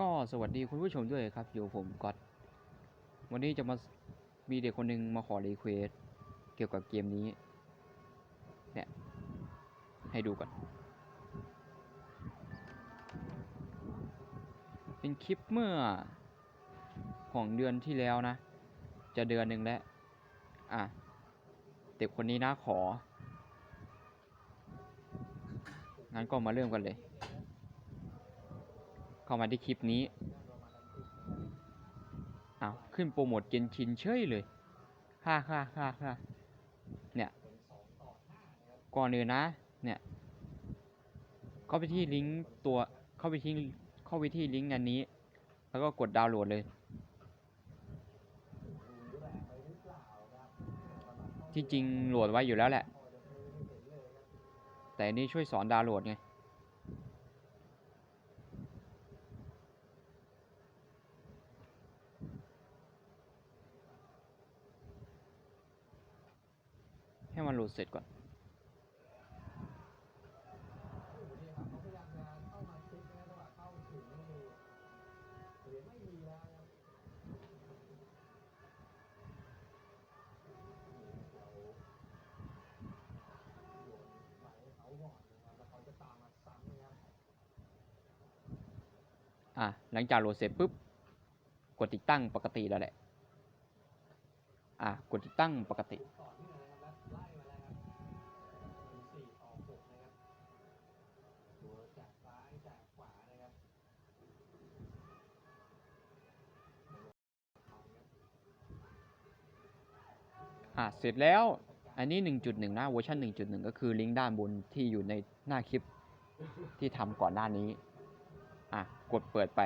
ก็สวัสดีคุณผู้ชมด้วยครับ อยู่ผมก๊อตวันนี้จะมามีเด็กคนหนึ่งมาขอรีเควสเกี่ยวกับเกมนี้ เนี่ย ให้ดูก่อน เป็นคลิปเมื่อของเดือนที่แล้วนะ จะเดือนหนึ่งแล้ว อะ เด็กคนนี้นะขอ งั้นก็มาเริ่มกันเลย เข้ามาที่คลิปนี้เอาขึ้นโปรโมทเกนชินเฉยเลยฮ่าฮ่าฮ่าฮ่าเนี่ยก่อนอื่นนะ เนี่ย เข้าไปที่ลิงก์ตัว เข้าไปที่ เข้าไปที่ลิงก์อันนี้ แล้วก็กดดาวน์โหลดเลย ที่จริงโหลดไว้อยู่แล้วแหละ แต่นนี้ช่วยสอนดาวน์โหลดไง มันโหลดเสร็จก่อน อะ หลังจากโหลดเสร็จปุ๊บ กดติดตั้งปกติแล้วแหละ อะ กดติดตั้งปกติ อะเสร็จแล้วอันนี้ 1.1 นะเวอร์ชัน1.1 ก็คือลิงก์ด้านบนที่อยู่ในหน้าคลิปที่ทำก่อนหน้านี้ อะ กดเปิดไป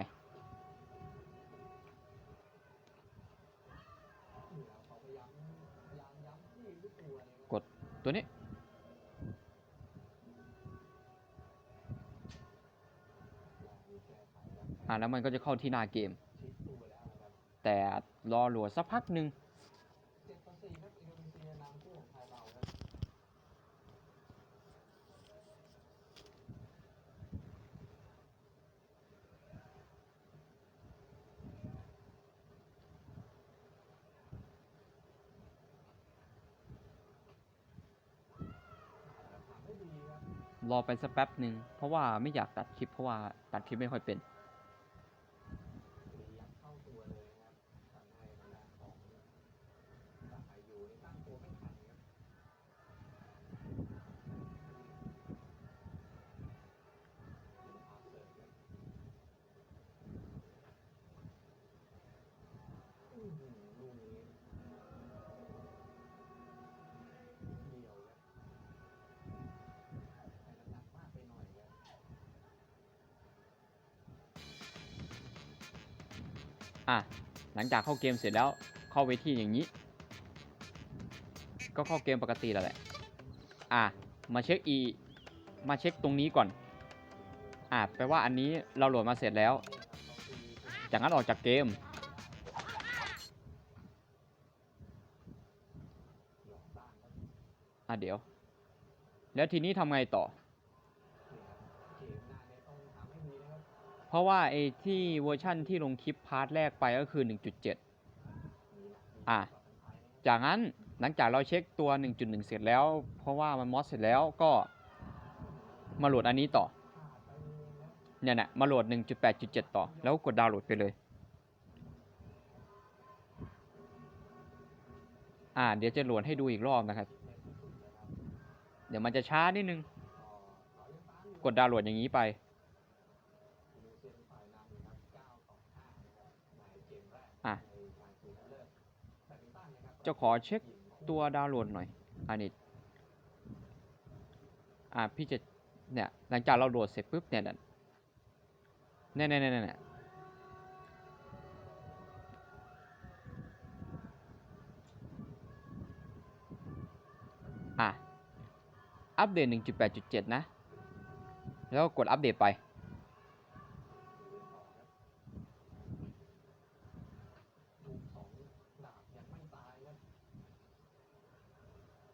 กดตัวนี้ อะ แล้วมันก็จะเข้าที่หน้าเกม แต่รอหลดสักพักหนึ่ง รอไปสักแป๊บหนึ่งเพราะว่าไม่อยากตัดคลิปเพราะว่าตัดคลิปไม่ค่อยเป็น อะหลังจากเข้าเกมเสร็จแล้วเข้าไปที่อย่างนี้ ก็เข้าเกมปกติแล้วแหละ อะมาเช็คอีมาเช็คตรงนี้ก่อน อะแปลว่าอันนี้เราโหลดมาเสร็จแล้ว จากนั้นออกจากเกม อะเดี๋ยว แล้วทีนี้ทำไงต่อ ราะว่าไอ้ที่เวอร์ชั่นที่ลงคลิปพาร์ทแรกไปก็คือ 1.7 อะ จากนั้นหลังจากเราเช็คตัว 1.1 เสร็จแล้ว เพราะว่ามันมอสเสร็จแล้วก็มาโหลดอันนี้ต่อ เนี่ยนะมาโหลด 1.8.7 ต่อ แล้วกดดาวน์โหลดไปเลย อ่า เดี๋ยวจะโหลดให้ดูอีกรอบนะครับ เดี๋ยวมันจะช้านิดนึง กดดาวน์โหลดอย่างนี้ไป อะ จะขอเช็คตัวดาวน์โหลดหน่อย อันนี้ อะพี่จะเนี่ยหลังจากเราโหลดเสร็จปุ๊บเนี่ยเนี่ยเนี่ยเนี่ยเนี่ยเนี่ยอะ อัปเดต 1.8.7 นะ แล้วก็กดอัปเดตไป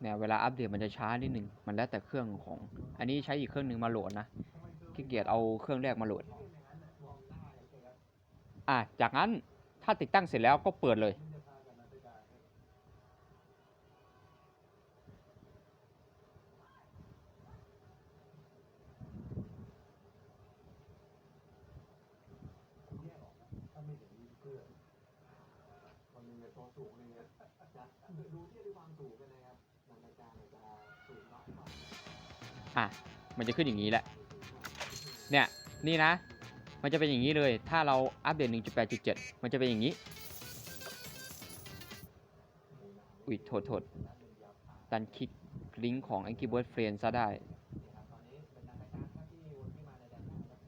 เนี่ยเวลาอัปเดตมันจะช้านิดหนึ่งมันแล้วแต่เครื่องของ อันนี้ใช้อีกเครื่องหนึ่งมาโหลดนะขี้เกียจเอาเครื่องแรกมาโหลดอะจากนั้นถ้าติดตั้งเสร็จแล้วก็เปิดเลยคนหนึงเนี่ยตัวสูงหนึงเนี่ยจะดูที่ด้วยความสูงกันนะครับ อะมันจะขึ้นอย่างนี้แหละ เนี่ย นี่นะ มันจะเป็นอย่างนี้เลย ถ้าเราอัปเดต 1.8.7 มันจะเป็นอย่างนี้ อุ้ยโทษโทษดันคลิกลิงก์ของ Angry Bird Friend ซะได้นะครับตอนนี้เป็นนันทการครับที่วนขึ้นมาในแดนหน้าครับ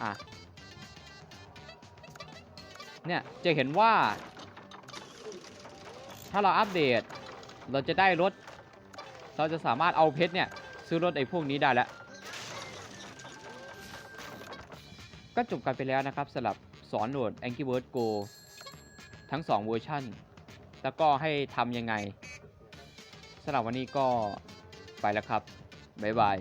คะ เนี่ยจะเห็นว่า ถ้าเราอัปเดต เราจะได้รถ เราจะสามารถเอาเพชรเนี่ย ซื้อรถไอ้พวกนี้ได้แล้ว ก็จบกันไปแล้วนะครับสำหรับสอนโหลด Angry Birds Go ทั้ง 2 เวอร์ชันแล้วก็ให้ทำยังไงสำหรับวันนี้ก็ไปแล้วครับ บ๊ายบาย